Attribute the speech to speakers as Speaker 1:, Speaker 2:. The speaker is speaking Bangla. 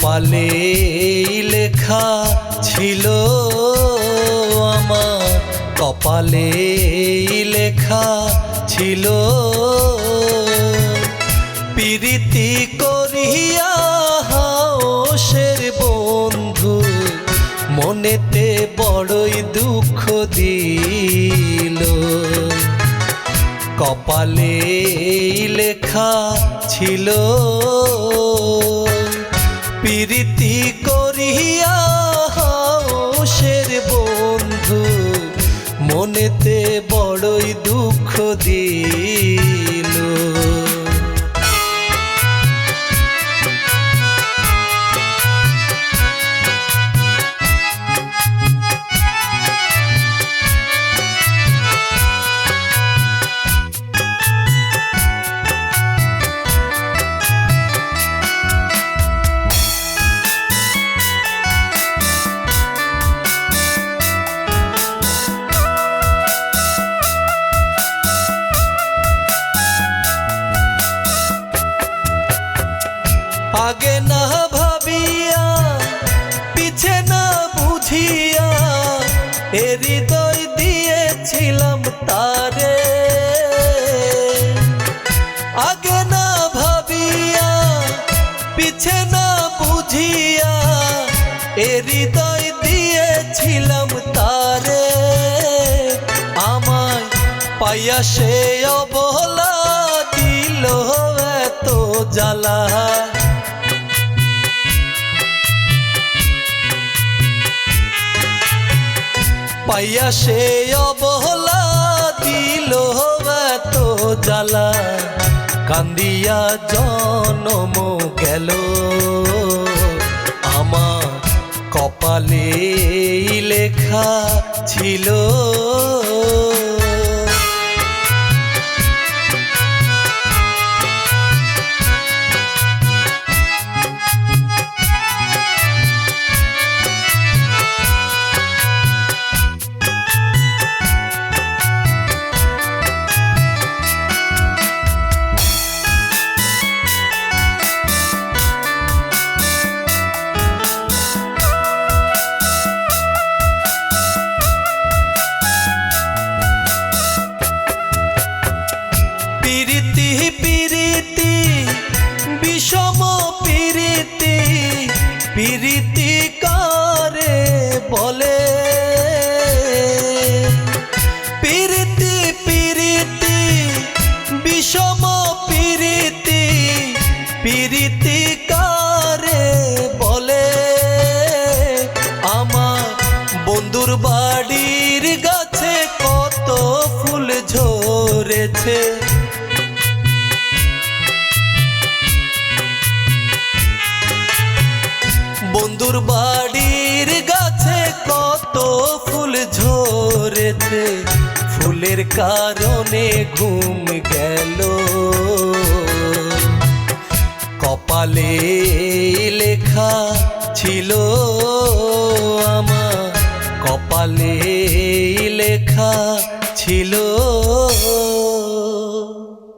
Speaker 1: কপালে লেখা ছিল আমার। কপালে লেখা ছিল। প্রীতি করিয়া হাওসের বন্ধু, মনেতে বড়ই দুঃখ দিল। কপালে লেখা ছিল। প্রীতি করিয়া হাওসের বন্ধু মনেতে বড়ই দুঃখ দিল আগে না ভাবিয়া, পিছে না বুঝিয়া, এ হৃদয় দিয়েছিলাম তারে। আগে না ভাবিয়া, পিছে না বুঝিয়া, এ হৃদয় দিয়েছিলাম তারে। আমায় পাইয়া সে অবলা দিল এত জ্বালা। পাইয়া সে অবহলা দিল এত জ্বালা। কান্দিয়া জনম গেল। আমার কপালে লেখা ছিল পিরিতি কারে বলে। পিরিতি পিরিতি, বিষম পিরিতি পিরিতি কারে বলে। আমার বন্ধুর বাড়ির গাছে কত ফুল ঝরেছে। বন্ধুর বাড়ির গাছে কত ফুল ঝরেছে। ফুলের কারণে ঘুম গেল। কপালে লেখা ছিল আমার। কপালে লেখা ছিল